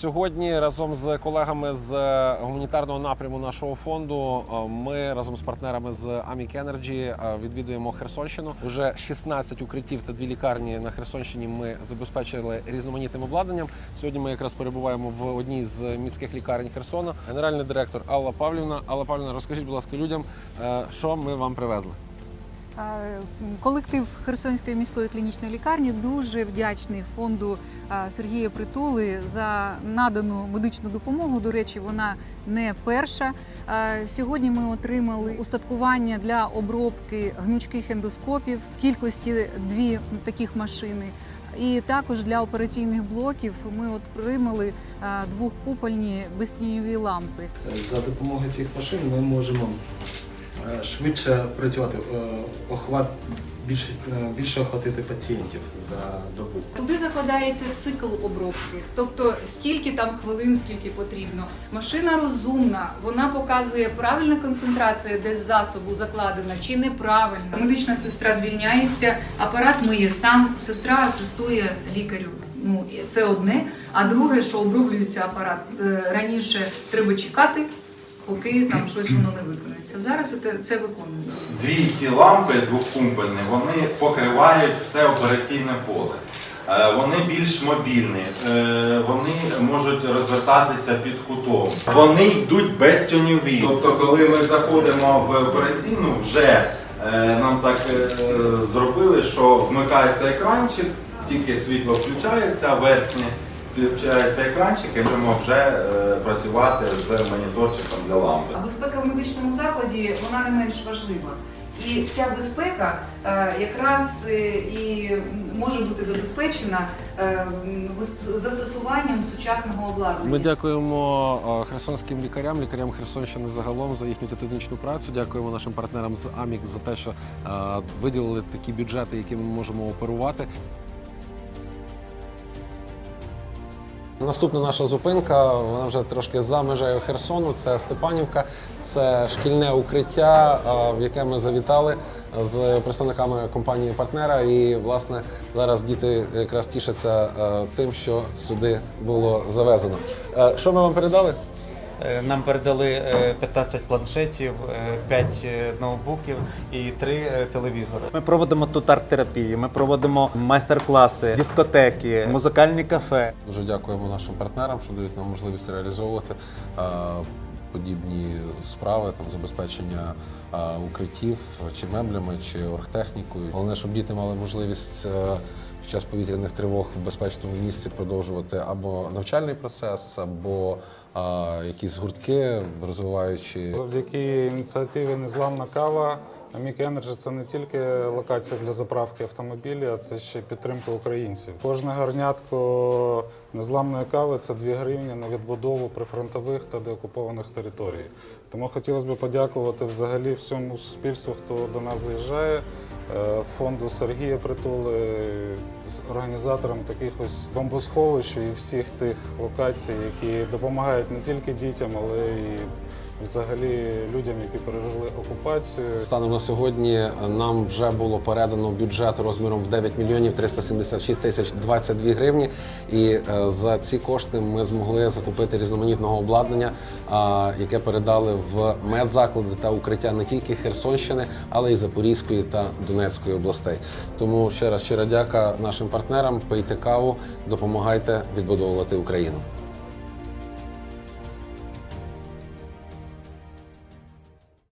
Сьогодні разом з колегами з е, гуманітарного напряму нашого фонду е, ми разом з партнерами з Amic Energy е, відвідуємо Херсонщину. Уже 16 укриттів та дві лікарні на Херсонщині ми забезпечили різноманітним обладнанням. Сьогодні ми якраз перебуваємо в одній з міських лікарень Херсона. Генеральний директор Алла Павлівна. Алла Павлівна, розкажіть, будь ласка, людям, що ми вам привезли. Колектив Херсонської міської клінічної лікарні дуже вдячний фонду Сергія Притули за надану медичну допомогу. До речі, вона не перша. Сьогодні ми отримали устаткування для обробки гнучких ендоскопів в кількості дві таких машини. І також для операційних блоків ми отримали двохкупольні безтіньові лампи. За допомогою цих машин ми можемо швидше працювати, е, охват більше, е, більше охватити пацієнтів за добу. Туди закладається цикл обробки, тобто стільки там хвилин, скільки потрібно. Машина розумна, вона показує правильна концентрація десь засобу закладена чи неправильна. Медична сестра звільняється, апарат миє сам, сестра асистує лікарю. Ну і це одне. А друге, що оброблюється апарат е, раніше, треба чекати, поки там щось воно не виконується. Зараз це, виконується. Дві ці лампи двохкумпельні, вони покривають все операційне поле. Е, Вони більш мобільні, е, вони можуть розвертатися під кутом. Вони йдуть безтюньові. Тобто, коли ми заходимо в операційну, вже е, нам так зробили, що вмикається екранчик, тільки світло включається, верхнє включається екранчик, і можемо вже е, працювати з моніторчиком для лампи. А безпека в медичному закладі вона не менш важлива. І ця безпека е, якраз е, і може бути забезпечена е, застосуванням сучасного обладнання. Ми дякуємо херсонським лікарям, лікарям Херсонщини загалом за їхню титанічну працю. Дякуємо нашим партнерам з АМІК за те, що е, виділили такі бюджети, якими ми можемо оперувати. Наступна наша зупинка, вона вже трошки за межею Херсону. Це Степанівка, це шкільне укриття, в яке ми завітали з представниками компанії партнера. І власне зараз діти якраз тішаться тим, що сюди було завезено. Е, Що ми вам передали? Е, Нам передали е, 15 планшетів, 5 ноутбуків і 3 телевізори. Ми проводимо тут арт-терапію, ми проводимо майстер-класи, дискотеки, музикальні кафе. Дуже дякуємо нашим партнерам, що дають нам можливість реалізовувати е, подібні справи, там забезпечення е, укриттів чи меблями, чи оргтехнікою. Головне, щоб діти мали можливість е, під час повітряних тривог в безпечному місці продовжувати або навчальний процес, або е, якісь гуртки, розвиваючи Завдяки ініціативі Незламна кава. Амік Energy – це не тільки локація для заправки автомобілів, а це ще підтримка українців. Кожне гарнятко незламної кави це 2 гривні на відбудову прифронтових та деокупованих територій. Тому хотілося б подякувати взагалі всьому суспільству, хто до нас заїжджає, е, фонду Сергія Притули, організаторам таких ось бомбосховищ і всіх тих локацій, які допомагають не тільки дітям, але і взагалі людям, які пережили окупацію. Станом на сьогодні нам вже було передано бюджет розміром в 9 мільйонів 376 тисяч 22 гривні. І е, за ці кошти ми змогли закупити різноманітного обладнання, яке передали в медзаклади та укриття не тільки Херсонщини, але й Запорізької та Донецької областей. Тому ще раз щира дяка нашим партнерам. Пийте каву, допомагайте відбудовувати Україну.